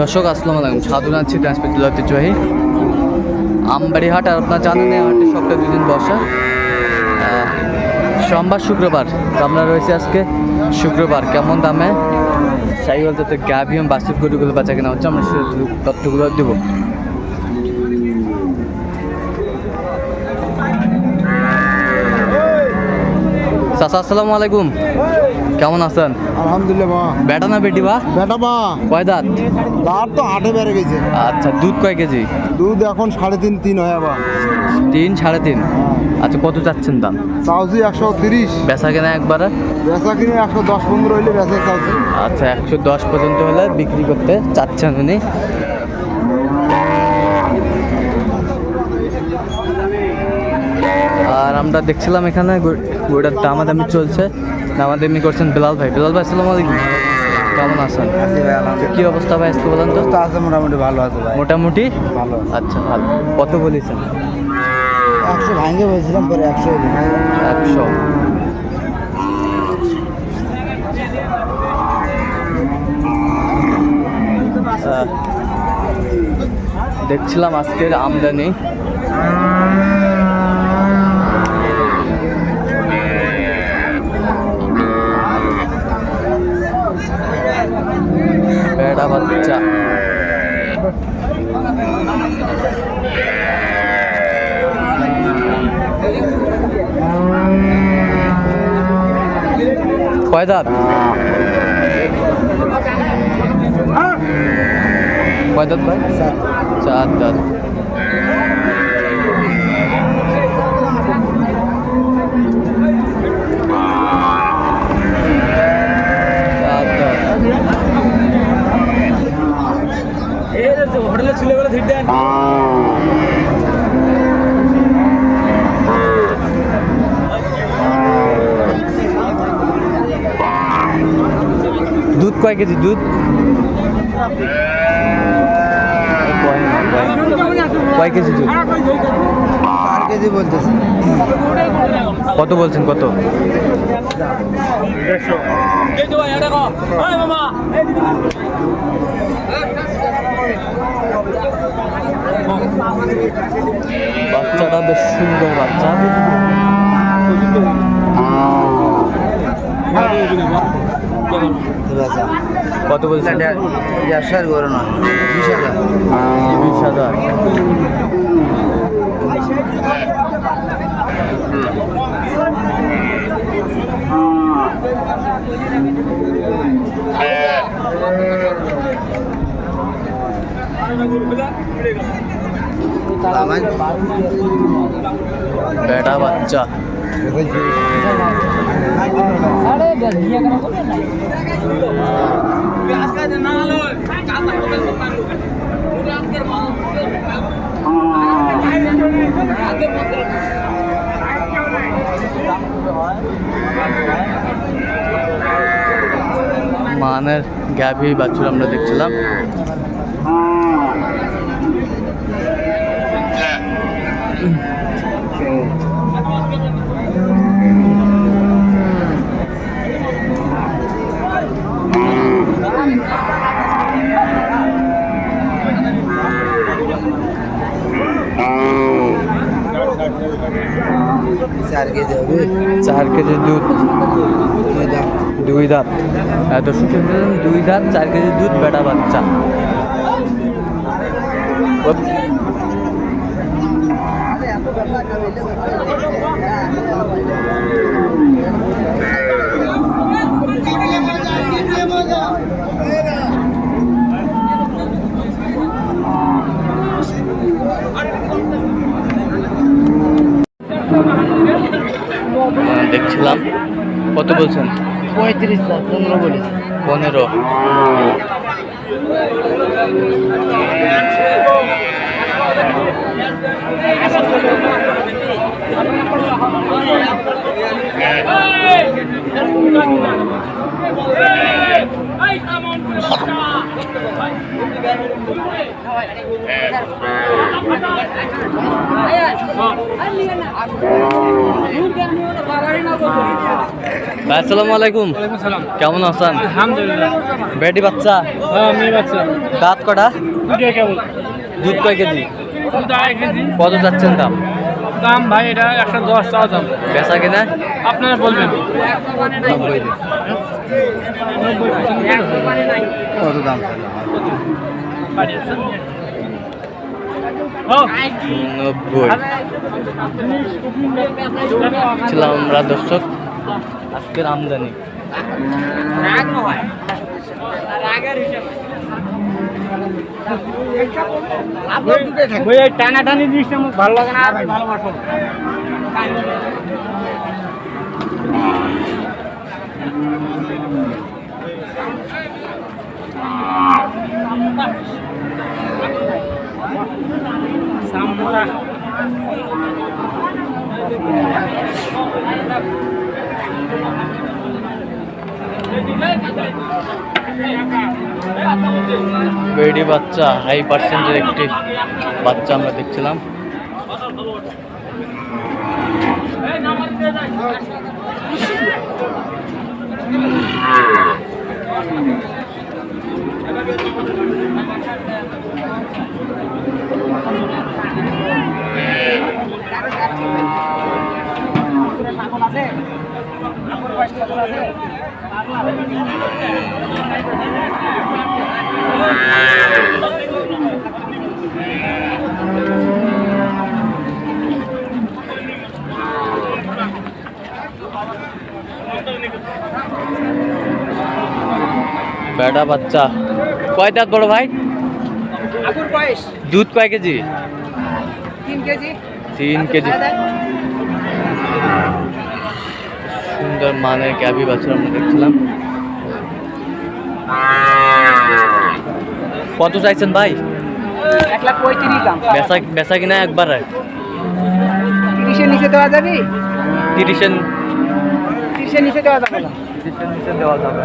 দর্শক, আসসালামু আলাইকুম। সাধু নাচ্ছি ট্রান্সপোর্ট ঐতিহ্যবাহী আমবাড়ি হাট আর আপনার জানেন এই হাটে সপ্তাহে দুদিন বসা। সোমবার, শুক্রবার। আমরা রয়েছে আজকে শুক্রবার। কেমন দামে? সাইকেল যাতে গ্যাভিয়াম বাস্তুর গরুগুলো বাঁচা কেনা হচ্ছে। আমরা সে তথ্যগুলো দেবো। চাচা আসসালামু আলাইকুম। কেমন আছেন? আলহামদুলিল্লাহ মা বেটা না বেটি বা? বেটা মা কয় দাঁত? দাঁত তো হাটে বেড়ে গেছে। আচ্ছা দুধ কয় কেজি? দুধ এখন সাড়ে তিন তিন হয় আবার। তিন সাড়ে তিন? আচ্ছা কত চাচ্ছেন দাম? চাউজি একশো তিরিশ। বেচা কেনা একবারে? বেচা কিনে একশো দশ পনেরো হইলে বেচা চাউজি আচ্ছা একশো দশ পর্যন্ত হলে বিক্রি করতে চাচ্ছেন উনি। আর আমরা দেখছিলাম এখানে গরুটার দামাদামি চলছে। দামাদামি করছেন বিলাল ভাই। বিলাল ভাই আসসালামু আলাইকুম। কেমন আছেন? কি অবস্থা ভাই আজকে বলেন তো? আছে মোটামুটি ভালো আছে ভাই। মোটামুটি? ভালো। আচ্ছা ভালো। কত বলেছেন? একশো ভাঙে বলছিলাম পরে একশো একশো। দেখছিলাম আজকের আমদানি। বেড়া বাচ্চা কয় দাঁত ভাই চার দাঁত চার দাঁত দুধ কয় কেজি? দুধ? কয় কেজি দুধ? চার কেজি বলতেছে। কত বলছেন কত? বাচ্চাটা বেশ সুন্দর বাচ্চা। কত বলছেন? দেড়শোর গরু নয় বিশ হাজার। বিশ হাজার। বেটা বাচ্চা। মানের গাভী বাছুর আমরা দেখছিলাম। চার কেজি হবে। চার কেজি দুধ। দুই দাঁত। এত সুখে দুই দাঁত চার কেজি দুধ বেটা বাচ্চা। দেখছিলাম। কত বলছেন? পঁয়ত্রিশ পনেরো বলেছে পনেরো। আসসালামু আলাইকুম। কেমন আছেন? বেটি বাচ্চা? হ্যাঁ বাচ্চা। দাঁত কটা? কেমন দুধ কয় কেজি। কত যাচ্ছেন দাম? দাম ভাই এটা একশো দশ টাকা দাম। বেচা কিনা? আপনারা বলবেন। কত দাম নব্বই। ছিলাম আমরা দর্শক আজকের আমদানি। ওই টানা টানি জিনিসটা আমার ভালো লাগে না আমি ভালোবাসো বেডি বাচ্চা হাই পার্সেন্টের একটি বাচ্চা আমরা দেখছিলাম। বেটা বাচ্চা। কয় দাঁত বড় ভাই? দুধ কয় কেজি? তিন কেজি। তিন কেজি। সুন্দর মানের গ্যাবি বাছুর আমরা দেখছিলাম। কত চাইছেন ভাই? এক লাখ পঁয়ত্রিশ দাম। বেচা বেচা কিনা একবার তিরিশের নিচে দেওয়া যাবে? তিরিশের তিরিশের নিচে দেওয়া যাবে না। তিরিশের নিচে দেওয়া যাবে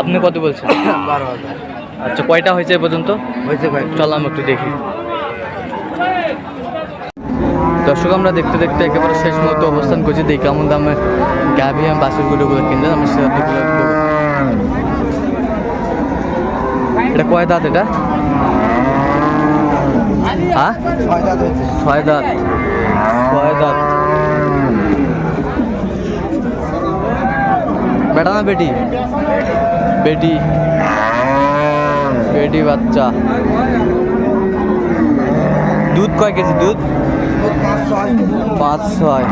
আপনি কত বলছেন? বারো হাজার। আচ্ছা কয়টা হয়েছে এ পর্যন্ত? হয়েছে ভাই। চল আমি একটু দেখি। দর্শক আমরা দেখতে দেখতে একেবারে শেষ মুহূর্তে অবস্থান করছি। দেখি কেমন দামে গাভি বাসুর গুলোগুলো কিনলেন। আমরা সেটা দেখে দেবো। এটা কয় দাঁত এটা? ছয় দাঁত। ছয় দাঁত। বেটা না বেটি? বেটি। বেটি বাচ্চা। দুধ কয় কেজি দুধ? পাঁচ ছয়।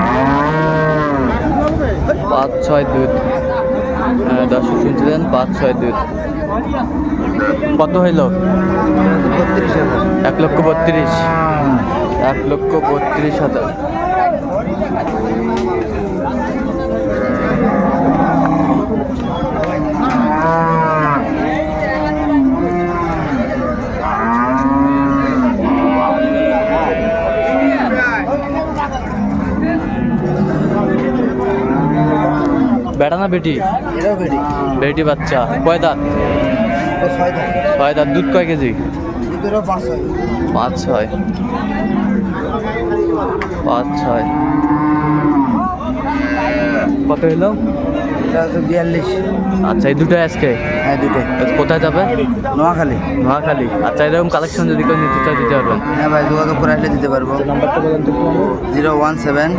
পাঁচ ছয় দুধ। হ্যাঁ দর্শক শুনছিলেন, পাঁচ ছয় দুধ। কত হইল? এক লক্ষ বত্রিশ। এক লক্ষ বত্রিশ হাজার। বেটা না বেটি? বেটি বাচ্চা। কয় দাঁত? ছয় দাঁত। দুধ কয় কেজি? পাঁচ ছয়। পাঁচ ছয়। কত হলো? বিয়াল্লিশ। আচ্ছা এই দুটো আজকে? হ্যাঁ দুটোই। কোথায় যাবে? নোয়াখালী। নোয়াখালী। আচ্ছা এরকম কালেকশন যদি কেউ নিতে চায় দিতে পারবেন। হ্যাঁ ভাই যোগাযোগ করে আসলে দিতে পারব। নাম্বারটা বলেন zero one seven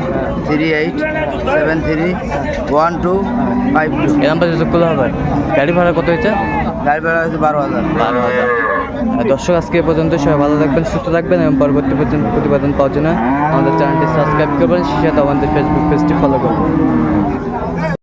three eight seven three one two five two. এই নাম্বার যোগাযোগ করলে হবে। গাড়ি ভাড়া কত হয়েছে? গাড়ি ভাড়া হয়েছে বারো হাজার। বারো হাজার। দর্শক, আজকে এ পর্যন্ত সবাই ভালো থাকবেন, সুস্থ থাকবেন এবং পরবর্তী পর্যন্ত প্রতিবেদন পাওয়ার জন্য আমাদের চ্যানেলটি সাবস্ক্রাইব করবেন সে সাথে আমাদের ফেসবুক পেজটি ফলো করবেন।